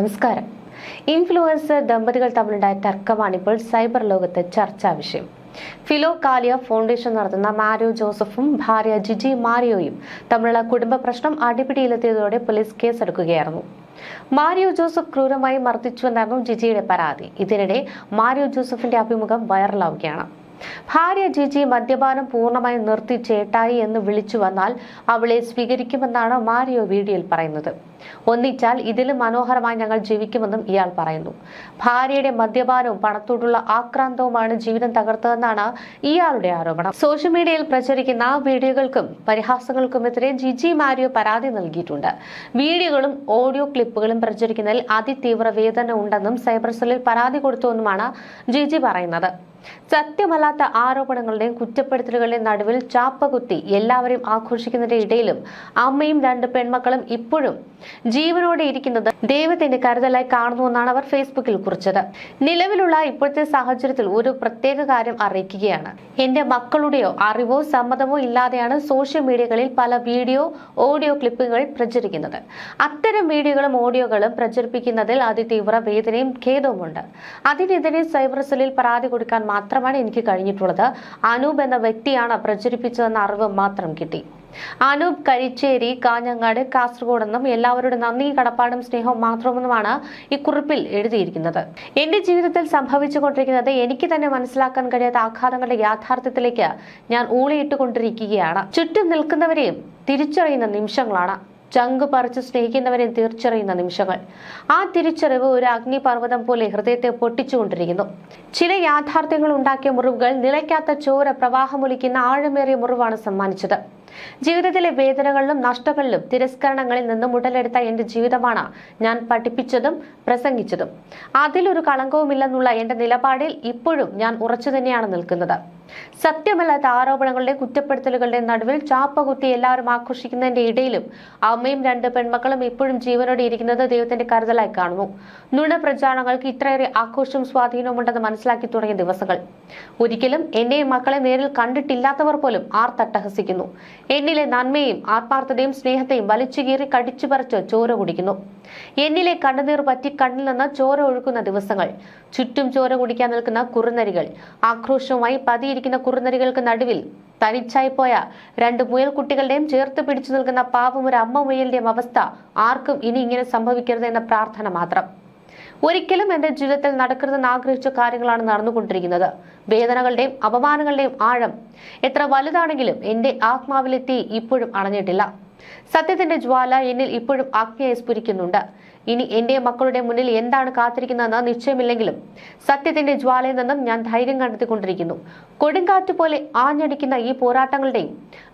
നമസ്കാരം. ഇൻഫ്ലുവൻസർ ദമ്പതികൾ തമ്മിലുണ്ടായ തർക്കമാണ് ഇപ്പോൾ സൈബർ ലോകത്ത് ചർച്ചാ വിഷയം. ഫിലോ കാലിയ ഫൗണ്ടേഷൻ നടത്തുന്ന മാരിയോ ജോസഫും ഭാര്യ ജിജി മാരിയോയും തമ്മിലുള്ള കുടുംബ പ്രശ്നം അടിപിടിയിലെത്തിയതോടെ പോലീസ് കേസെടുക്കുകയായിരുന്നു. മാരിയോ ജോസഫ് ക്രൂരമായി മർദ്ദിച്ചുവെന്നായിരുന്നു ജിജിയുടെ പരാതി. ഇതിനിടെ മാരിയോ ജോസഫിന്റെ അഭിമുഖം വൈറലാവുകയാണ്. ഭാര്യ ജിജി മദ്യപാനം പൂർണമായി നിർത്തി ചേട്ടായി എന്ന് വിളിച്ചു വന്നാൽ അവളെ സ്വീകരിക്കുമെന്നാണ് മാരിയോ വീഡിയോയിൽ പറയുന്നത്. ഒന്നിച്ചാൽ ഇതിലും മനോഹരമായി ഞങ്ങൾ ജീവിക്കുമെന്നും ഇയാൾ പറയുന്നു. ഭാര്യയുടെ മദ്യപാനവും പണത്തോടുള്ള ആക്രാന്തവുമാണ് ജീവിതം തകർത്തതെന്നാണ് ഇയാളുടെ ആരോപണം. സോഷ്യൽ മീഡിയയിൽ പ്രചരിക്കുന്ന വീഡിയോകൾക്കും പരിഹാസങ്ങൾക്കുമെതിരെ ജിജി മാരിയോ പരാതി നൽകിയിട്ടുണ്ട്. വീഡിയോകളും ഓഡിയോ ക്ലിപ്പുകളും പ്രചരിക്കുന്നതിൽ അതിതീവ്ര വേദന ഉണ്ടെന്നും സൈബർ സെല്ലിൽ പരാതി കൊടുത്തുവെന്നുമാണ് ജിജി പറയുന്നത്. സത്യമല്ലാത്ത ആരോപണങ്ങളുടെയും കുറ്റപ്പെടുത്തലുകളുടെയും നടുവിൽ ചാപ്പകുത്തി എല്ലാവരെയും ആഘോഷിക്കുന്നതിന്റെ ഇടയിലും അമ്മയും രണ്ട് പെൺമക്കളും ഇപ്പോഴും ജീവനോടെ ഇരിക്കുന്നത് ദൈവത്തിന്റെ കരുതലായി കാണുന്നുവെന്നാണ് അവർ ഫേസ്ബുക്കിൽ കുറിച്ചത്. നിലവിലുള്ള ഇപ്പോഴത്തെ സാഹചര്യത്തിൽ ഒരു പ്രത്യേക കാര്യം അറിയിക്കുകയാണ്. എന്റെ മക്കളുടെയോ അറിവോ സമ്മതമോ ഇല്ലാതെയാണ് സോഷ്യൽ മീഡിയകളിൽ പല വീഡിയോ ഓഡിയോ ക്ലിപ്പുകൾ പ്രചരിക്കുന്നത്. അത്തരം വീഡിയോകളും ഓഡിയോകളും പ്രചരിപ്പിക്കുന്നതിൽ അതിതീവ്ര വേദനയും ഖേദവുമുണ്ട്. അതിനെതിരെ സൈബർ സെല്ലിൽ പരാതി കൊടുക്കാൻ മാത്രമാണ് എനിക്ക് കഴിഞ്ഞിട്ടുള്ളത്. അനൂപ് എന്ന വ്യക്തിയാണ് പ്രചരിപ്പിച്ചതെന്ന അറിവ് മാത്രം കിട്ടി. അനൂപ് കരിച്ചേരി കാഞ്ഞങ്ങാട് കാസർഗോഡ് എന്നും എല്ലാവരുടെ നന്ദി കടപ്പാടും സ്നേഹവും മാത്രമെന്നുമാണ് ഈ കുറിപ്പിൽ എഴുതിയിരിക്കുന്നത്. എന്റെ ജീവിതത്തിൽ സംഭവിച്ചുകൊണ്ടിരിക്കുന്നത് എനിക്ക് തന്നെ മനസ്സിലാക്കാൻ കഴിയാത്ത ആഘാതങ്ങളുടെ യാഥാർത്ഥ്യത്തിലേക്ക് ഞാൻ ഊളിയിട്ടുകൊണ്ടിരിക്കുകയാണ്. ചുറ്റും നിൽക്കുന്നവരെയും തിരിച്ചറിയുന്ന നിമിഷങ്ങളാണ്. ചങ്ക് പറിച്ച് സ്നേഹിക്കുന്നവരെ തിരിച്ചറിയുന്ന നിമിഷങ്ങൾ. ആ തിരിച്ചറിവ് ഒരു അഗ്നിപർവതം പോലെ ഹൃദയത്തെ പൊട്ടിച്ചുകൊണ്ടിരിക്കുന്നു. ചില യാഥാർത്ഥ്യങ്ങൾ ഉണ്ടാക്കിയ മുറിവുകൾ നിലയ്ക്കാത്ത ചോര പ്രവാഹമൊലിക്കുന്ന ആഴമേറിയ മുറിവാണ് സമ്മാനിച്ചത്. ജീവിതത്തിലെ വേദനകളിലും നഷ്ടങ്ങളിലും തിരസ്കരണങ്ങളിൽ നിന്നും ഉടലെടുത്ത എന്റെ ജീവിതമാണ് ഞാൻ പഠിപ്പിച്ചതും പ്രസംഗിച്ചതും. അതിലൊരു കളങ്കവുമില്ലെന്നുള്ള എന്റെ നിലപാടിൽ ഇപ്പോഴും ഞാൻ ഉറച്ചു തന്നെയാണ് നിൽക്കുന്നത്. സത്യമല്ലാത്ത ആരോപണങ്ങളുടെ കുറ്റപ്പെടുത്തലുകളുടെ നടുവിൽ ചാപ്പകുത്തി എല്ലാവരും ആഘോഷിക്കുന്നതിന്റെ ഇടയിലും അമ്മയും രണ്ട് പെൺമക്കളും ഇപ്പോഴും ജീവനോടെ ഇരിക്കുന്നത് ദൈവത്തിന്റെ കരുതലായി കാണുന്നു. നുണ പ്രചാരണങ്ങൾക്ക് ഇത്രയേറെ ആഘോഷവും സ്വാധീനവും ഉണ്ടെന്ന് മനസ്സിലാക്കി തുടങ്ങിയ ദിവസങ്ങൾ. ഒരിക്കലും എന്നെയും മക്കളെ നേരിൽ കണ്ടിട്ടില്ലാത്തവർ പോലും ആർ തട്ടഹസിക്കുന്നു എന്നിലെ നന്മയും ആത്മാർത്ഥതയും സ്നേഹത്തെയും വലിച്ചുകീറി കടിച്ചു പറിച്ച് ചോര കുടിക്കുന്നു. എന്നിലെ കണ്ണുനീർ പറ്റി കണ്ണിൽ നിന്ന് ചോര ഒഴുക്കുന്ന ദിവസങ്ങൾ. ചുറ്റും ചോര കുടിക്കാൻ നിൽക്കുന്ന കുറുനരികൾ ആക്രോശവുമായി പതിയിരിക്കുന്ന കുറുനരികൾക്ക് നടുവിൽ തനിച്ചായി പോയ രണ്ട് മുയൽ കുട്ടികളുടെയും ചേർത്ത് പിടിച്ചു നിൽക്കുന്ന പാവം ഒരു അമ്മ മുയലിന്റെയും അവസ്ഥ ആർക്കും ഇനി ഇങ്ങനെ സംഭവിക്കരുത് എന്ന പ്രാർത്ഥന മാത്രം. ഒരിക്കലും എന്റെ ജീവിതത്തിൽ നടക്കരുതെന്ന് ആഗ്രഹിച്ച കാര്യങ്ങളാണ് നടന്നുകൊണ്ടിരിക്കുന്നത്. വേദനകളുടെയും അപമാനങ്ങളുടെയും ആഴം എത്ര വലുതാണെങ്കിലും എന്റെ ആത്മാവിലെത്തി ഇപ്പോഴും അണഞ്ഞിട്ടില്ല. സത്യത്തിന്റെ ജ്വാല എന്നിൽ ഇപ്പോഴും ആജ്ഞയെ സ്ഫുരിക്കുന്നുണ്ട്. ഇനി എന്റെ മക്കളുടെ മുന്നിൽ എന്താണ് കാത്തിരിക്കുന്നതെന്ന് നിശ്ചയമില്ലെങ്കിലും സത്യത്തിന്റെ ജ്വാലയിൽ നിന്നും ഞാൻ ധൈര്യം കണ്ടെത്തിക്കൊണ്ടിരിക്കുന്നു. കൊടുങ്കാറ്റ് പോലെ ആഞ്ഞടിക്കുന്ന ഈ പോരാട്ടങ്ങളുടെയും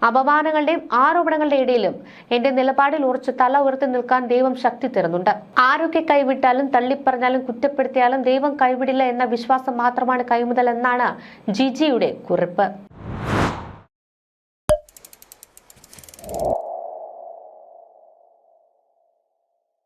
അപമാനങ്ങളുടെയും ആരോപണങ്ങളുടെ ഇടയിലും എന്റെ നിലപാടിൽ ഉറച്ച് തല ഉയർത്തി നിൽക്കാൻ ദൈവം ശക്തി തരുന്നുണ്ട്. ആരൊക്കെ കൈവിട്ടാലും തള്ളിപ്പറഞ്ഞാലും കുറ്റപ്പെടുത്തിയാലും ദൈവം കൈവിടില്ല എന്ന വിശ്വാസം മാത്രമാണ് കൈമുതൽ എന്നാണ് ജിജിയുടെ കുറിപ്പ്.